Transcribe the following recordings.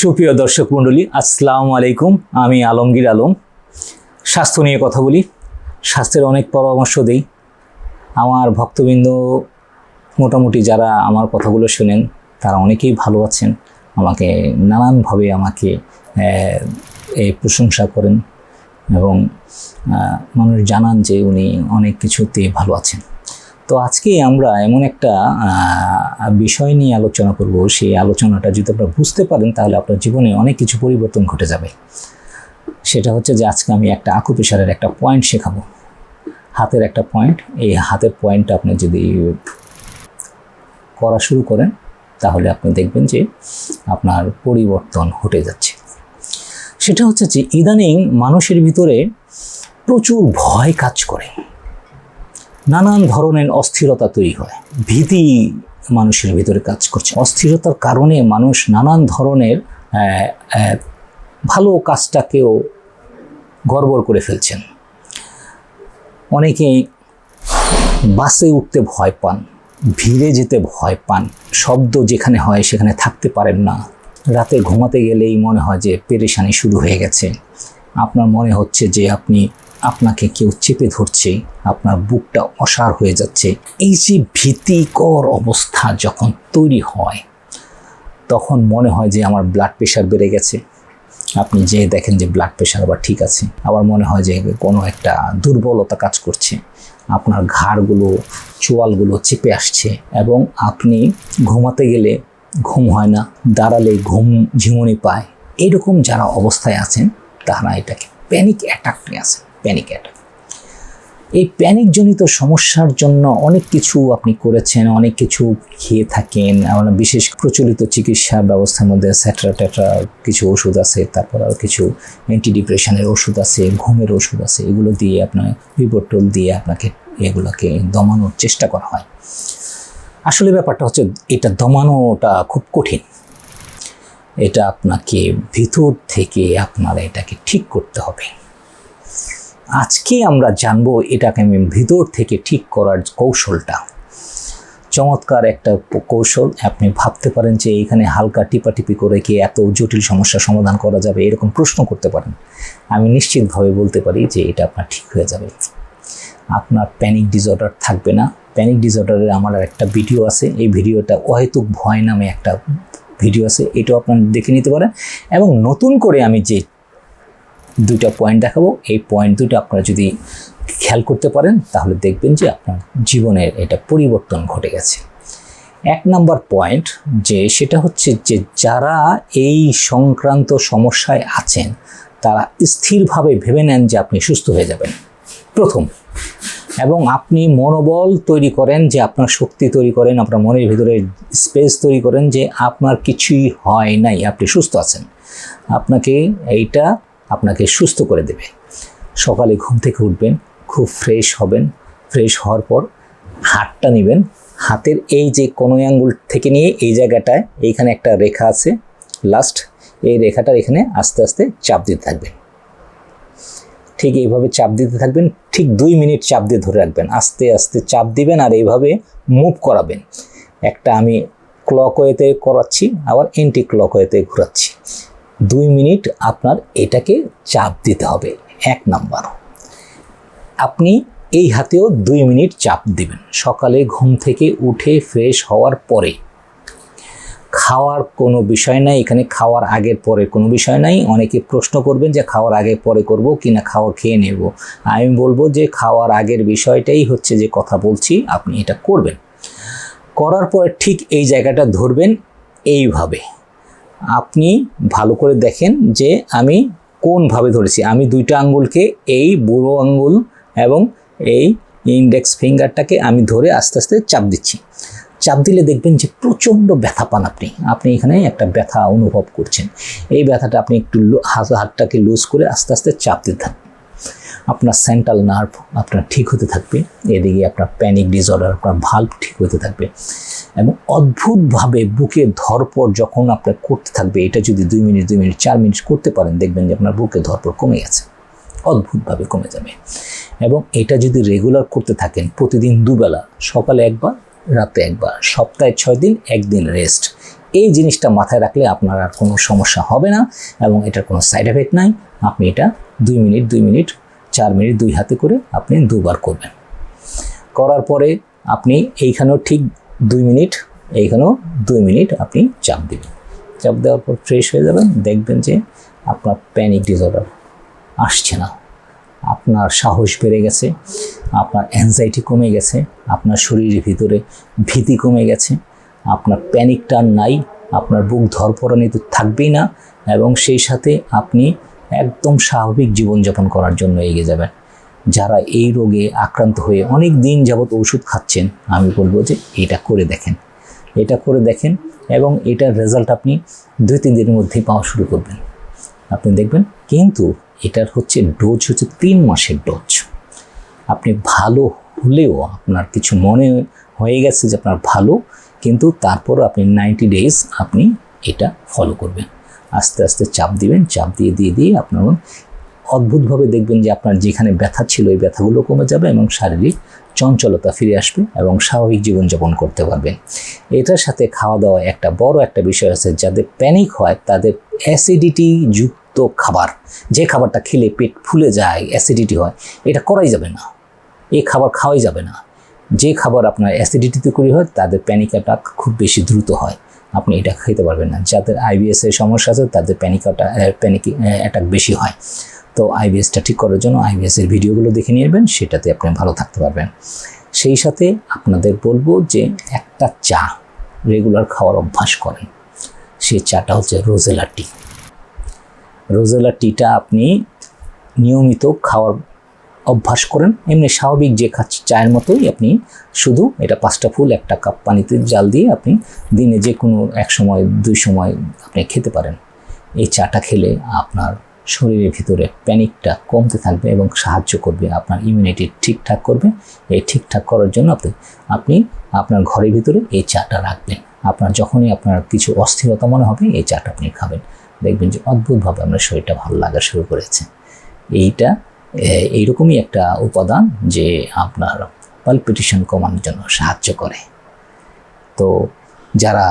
সুপ্রিয় দর্শক মণ্ডলী, আসসালামু আলাইকুম। আমি আলমগীর আলম। স্বাস্থ্য নিয়ে কথা বলি, স্বাস্থ্যের অনেক পরামর্শ দেই। আমার ভক্তবৃন্দ মোটামুটি যারা আমার কথাগুলো শোনেন, তারা অনেকেই ভালো আছেন। আমাকে নানানভাবে আমাকে এই প্রশংসা করেন এবং মানুষ জানান যে উনি অনেক কিছুতে ভালো আছেন। তো আজকে আমরা এমন একটা বিষয় নিয়ে আলোচনা করব। সেই আলোচনাটা যদি আপনারা বুঝতে পারেন, তাহলে আপনার জীবনে অনেক কিছু পরিবর্তন ঘটে যাবে। সেটা হচ্ছে যে আজকে আমি একটা আকুপেশারের একটা পয়েন্ট শেখাবো। হাতের একটা পয়েন্ট এই হাতের পয়েন্টটা আপনি যদি করা শুরু করেন, তাহলে আপনি দেখবেন যে আপনার পরিবর্তন ঘটে যাচ্ছে। সেটা হচ্ছে যে ইদানিং মানুষের ভিতরে প্রচুর ভয় কাজ করে। নানান ধরনের অস্থিরতা তৈরি হয়। ভীতি মানুষের ভিতরে কাজ করছে। অস্থিরতার কারণে মানুষ নানান ধরনের ভালো কাজটাকেও গড়বড় করে ফেলছেন। অনেকেই বাসে উঠতে ভয় পান, ভিড়ে যেতে ভয় পান। শব্দ যেখানে হয় সেখানে থাকতে পারেন না। রাতে ঘুমাতে গেলেই মনে হয় যে পেরেশানি শুরু হয়ে গেছে। আপনার মনে হচ্ছে যে আপনি আপনাকে কেউ চেপে ধরছে, আপনার বুকটা অসার হয়ে যাচ্ছে। এই যে ভীতিকর অবস্থা যখন তৈরি হয়, তখন মনে হয় যে আমার ব্লাড প্রেশার বেড়ে গেছে। আপনি যে দেখেন যে ব্লাড প্রেশার আবার ঠিক আছে। আবার মনে হয় যে কোনো একটা দুর্বলতা কাজ করছে। আপনার ঘাড়গুলো, চোয়ালগুলো চেপে আসছে এবং আপনি ঘুমাতে গেলে ঘুম হয় না, দাঁড়ালে ঘুম ঝিমুনি পায়। এরকম যারা অবস্থায় আছেন, তারা এটাকে প্যানিক অ্যাটাক নিয়ে আছেন। প্যানিক অ্যাটাক এই প্যানিকজনিত সমস্যার জন্য অনেক কিছু আপনি করেছেন, অনেক কিছু খেয়ে থাকেন, আমরা বিশেষ প্রচলিত চিকিৎসা ব্যবস্থার মধ্যে স্যাটরা কিছু ওষুধ আছে, তারপর আর কিছু অ্যান্টি ওষুধ আছে, ঘুমের ওষুধ আছে, এগুলো দিয়ে আপনার বিবর্তল দিয়ে আপনাকে এগুলোকে দমানোর চেষ্টা করা হয়। আসলে ব্যাপারটা হচ্ছে এটা দমানোটা খুব কঠিন। এটা আপনাকে ভিতর থেকে আপনার এটাকে ঠিক করতে হবে। আজকে আমরা জানব এটাকে আমি ভিতর থেকে ঠিক করার কৌশলটা। চমৎকার একটা কৌশল, আপনি ভাবতে পারেন যে এইখানে হালকা টিপাটিপি করে কি এত জটিল সমস্যার সমাধান করা যাবে, এরকম প্রশ্ন করতে পারেন। আমি নিশ্চিতভাবে বলতে পারি যে এটা আপনার ঠিক হয়ে যাবে। আপনার প্যানিক ডিসঅর্ডার থাকবে না। প্যানিক ডিসঅর্ডারের আমার একটা ভিডিও আছে, এই ভিডিওটা অহেতুক ভয় নামে একটা ভিডিও আছে, এটাও আপনার দেখে নিতে পারেন। এবং নতুন করে আমি যে দুইটা পয়েন্ট দেখাবো। এই পয়েন্ট দুটো আপনারা যদি খেয়াল করতে পারেন, তাহলে দেখবেন যে আপনার জীবনের এটা পরিবর্তন ঘটে গেছে। এক নাম্বার পয়েন্ট যে সেটা হচ্ছে যে যারা এই সংক্রান্ত সমস্যায় আছেন, তারা স্থিরভাবে ভেবে নেন যে আপনি সুস্থ হয়ে যাবেন। প্রথম। এবং আপনি মনোবল তৈরি করেন যে আপনার শক্তি তৈরি করেন, আপনার মনের ভিতরে স্পেস তৈরি করেন যে আপনার কিছুই হয় নাই, আপনি সুস্থ আছেন। আপনাকে এইটা আপনাকে সুস্থ করে দেবে। সকালে ঘুম থেকে উঠবেন, খুব ফ্রেশ হবেন। ফ্রেশ হওয়ার পর হাতটা নেবেন। হাতের এই যে কোনো আঙ্গুল থেকে নিয়ে এই জায়গাটায় এইখানে একটা রেখা আছে। লাস্ট এই রেখাটার এখানে আস্তে আস্তে চাপ দিতে থাকবেন। ঠিক এইভাবে চাপ দিতে থাকবেন, ঠিক দুই মিনিট চাপ দিয়ে ধরে রাখবেন। আস্তে আস্তে চাপ দিবেন আর এইভাবে মুভ করাবেন। একটা আমি ক্লক ওয়েতে করাচ্ছি, আবার এন্টি ক্লক ওয়েতে ঘোরাচ্ছি। দুই মিনিট আপনার এটাকে চাপ দিতে হবে, এক নাম্বার। আপনি এই হাতেও দুই মিনিট চাপ দিবেন। সকালে ঘুম থেকে উঠে ফ্রেশ হওয়ার পরে। খাওয়ার কোনো বিষয় নাই, এখানে খাওয়ার আগের পরে কোনো বিষয় নাই। অনেকে প্রশ্ন করবেন যে খাওয়ার আগে পরে করব কি না, খাওয়া খেয়ে নেব। আমি বলব যে খাওয়ার আগের বিষয়টাই হচ্ছে যে কথা বলছি, আপনি এটা করবেন। করার পরে ঠিক এই জায়গাটা ধরবেন এইভাবে। আপনি ভালো করে দেখেন যে আমি কোনভাবে ধরেছি। আমি দুইটা আঙ্গুলকে এই বুড়ো আঙ্গুল এবং এই ইন্ডেক্স ফিঙ্গারটাকে আমি ধরে আস্তে আস্তে চাপ দিচ্ছি। চাপ দিলে দেখবেন যে প্রচণ্ড ব্যথা পান আপনি। আপনি এখানে একটা ব্যথা অনুভব করছেন। এই ব্যথাটা আপনি একটু হাত হাতটাকে লুজ করে আস্তে আস্তে চাপ দিতে থাকবেন আপনার সেন্ট্রাল নার্ভ আপনার ঠিক হতে থাকবে। এদিকে আপনার প্যানিক ডিসঅর্ডার আপনার ভাল্ব ঠিক হতে থাকবে। এবং অদ্ভুতভাবে বুকে ধরপড় যখন আপনার করতে থাকবে, এটা যদি দুই মিনিট দুই মিনিট, চার মিনিট করতে পারেন, দেখবেন যে আপনার বুকে ধরপড় কমে গেছে। অদ্ভুতভাবে কমে যাবে। এবং এটা যদি রেগুলার করতে থাকেন, প্রতিদিন দুবেলা, সকালে একবার, রাতে একবার, সপ্তাহে ছয় দিন, একদিন রেস্ট এই জিনিসটা মাথায় রাখলে আপনার আর কোনো সমস্যা হবে না এবং এটার কোনো সাইড এফেক্ট নাই। আপনি এটা দুই মিনিট দুই মিনিট, চার মিনিট দুই হাতে করে আপনি দুবার করবেন। করার পরে আপনি এইখানেও ঠিক দুই মিনিট, এইখানেও দুই মিনিট আপনি চাপ দেবেন। চাপ দেওয়ার পর ফ্রেশ হয়ে যাবেন, দেখবেন যে আপনার প্যানিক ডিসঅর্ডার আসছে না। আপনার সাহস বেড়ে গেছে, আপনার অ্যাংজাইটি কমে গেছে, আপনার শরীরের ভিতরে ভীতি কমে গেছে, আপনার প্যানিকটা নাই, আপনার বুক ধরপড়ানি তো থাকবেই না, এবং সেই সাথে আপনি একদম স্বাভাবিক জীবনযাপন করার জন্য এগিয়ে যাবেন। যারা এই রোগে আক্রান্ত হয়ে অনেক দিন যাবৎ ওষুধ খাচ্ছেন, আমি বলব যে এটা করে দেখেন। এটা করে দেখেন এবং এটার রেজাল্ট আপনি দুই, তিন দিনের মধ্যেই পাওয়া শুরু করবেন। আপনি দেখবেন কিন্তু এটার হচ্ছে ডোজ হচ্ছে তিন মাসের ডোজ আপনি ভালো হলেও আপনার কিছু মনে হয়ে গেছে যে আপনার ভালো, কিন্তু তারপরও আপনি নাইনটি ডেজ আপনি এটা ফলো করবেন। আস্তে আস্তে চাপ দিবেন, চাপ দিয়ে দিয়ে দিয়ে আপনার অদ্ভুতভাবে দেখবেন যে আপনার যেখানে ব্যথা ছিল, এই ব্যথাগুলো কমে যাবে এবং শারীরিক চঞ্চলতা ফিরে আসবে এবং স্বাভাবিক জীবনযাপন করতে পারবেন। এটার সাথে খাওয়া দাওয়া একটা বড় একটা বিষয় আছে, যাদের প্যানিক হয় তাদের অ্যাসিডিটি যুক্ত খাবার, যে খাবারটা খেলে পেট ফুলে যায় অ্যাসিডিটি হয়, এটা করাই যাবে না। এই খাবার খাওয়াই যাবে না। যে খাবার আপনার অ্যাসিডিটিতে করি হয়, তাদের প্যানিক অ্যাটাক খুব বেশি দ্রুত হয়। আপনি এটা খেতে পারবেন না। যাদের আইবিএস এর সমস্যা আছে, তাদের প্যানিক অ্যাটাক প্যানিক অ্যাটাক বেশি হয়। তো আইবিএসটা ঠিক করার জন্য আইবিএস এর ভিডিওগুলো দেখে নেবেন, সেটাতে আপনি ভালো থাকতে পারবেন। সেই সাথে আপনাদের বলব যে একটা চা রেগুলার খাওয়ার অভ্যাস করেন। সেই চাটা হচ্ছে রোজেলা টি। রোজেলা টিটা আপনি নিয়মিত খাওয়ার অভ্যাস করেন। এমনি স্বাভাবিক যে খাচ্ছে চায়ের মতোই আপনি শুধু এটা পাঁচটা ফুল, একটা কাপ পানিতে জাল দিয়ে আপনি দিনে যে কোনো এক সময়, দুই সময় আপনি খেতে পারেন। এই চাটা খেলে আপনার শরীরের ভিতরে প্যানিকটা কমতে থাকবে এবং সাহায্য করবে, আপনার ইমিউনিটি ঠিকঠাক করবে। এই ঠিকঠাক করার জন্য আপনি আপনি আপনার ঘরের ভিতরে এই চাটা রাখবেন। আপনার যখনই আপনার কিছু অস্থিরতা মনে হবে, এই চাটা আপনি খাবেন। দেখবেন যে অদ্ভুতভাবে আপনার শরীরটা ভালো লাগা শুরু করেছে। এইটা এইরকমই একটা উপাদান যে আপনার পালপিটেশন কমানোর জন্য সাহায্য করে। তো যারা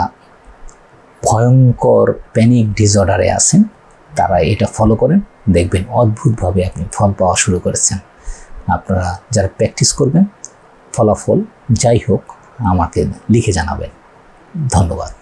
ভয়ঙ্কর প্যানিক ডিসঅর্ডারে আছেন তারা এটা ফলো করেন, দেখবেন অদ্ভুতভাবে আপনি ফল পাওয়া শুরু করেছেন। আপনারা যারা প্র্যাকটিস করবেন, ফলাফল যাই হোক আমাকে লিখে জানাবেন। ধন্যবাদ।